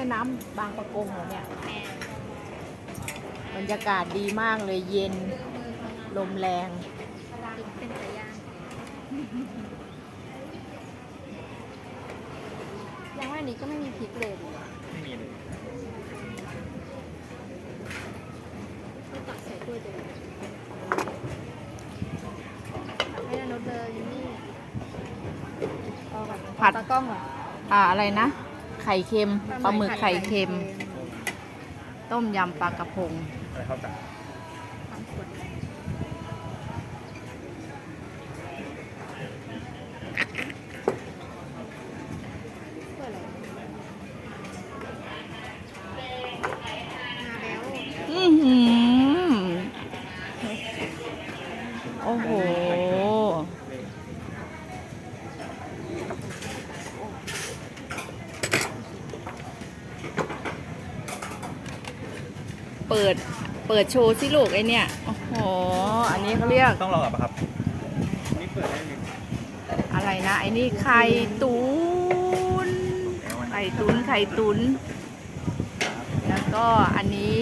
ม่น้ำบางประกงเหรอเนี่ยแม่บรรยากาศดีมากเลยเย็น ลมแรงกินเป็นไก่ย่างย่างว่าอันนี้ก็ไม่มีพริกเลยดิไม่มีเลยไม่ตักใส่ถ้วยเดียวตักให้นานดเลยอยู่นี่เอาก่อนผัดเอาตากล้องก่อนอ่าอะไรนะไข่เค็มปลาหมึกไข่เค็ม ต้มยำปลากระพงอะไรเข้าจากความสวยเพื่ออะไรมาแล้ว อื้อหือโอ้โห เปิดเปิดโชว์สิลูกไอเนี่ยโอ้โหอันนี้เขาเรียกต้องรอกับปะครับนี่เปิดได้เลยอะไรนะไอ้นี่ไข่ตุนไข่ตุนไข่ตุน แล้วก็อันนี้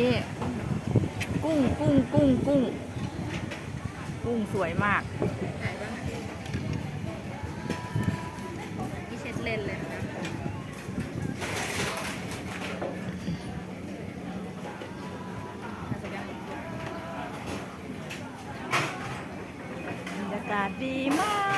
กุ้งกุ้งกุ้งกุ้ง กุ้งสวยมากไหนบ้างนี่เช็ดเลนเลย Happy Mom!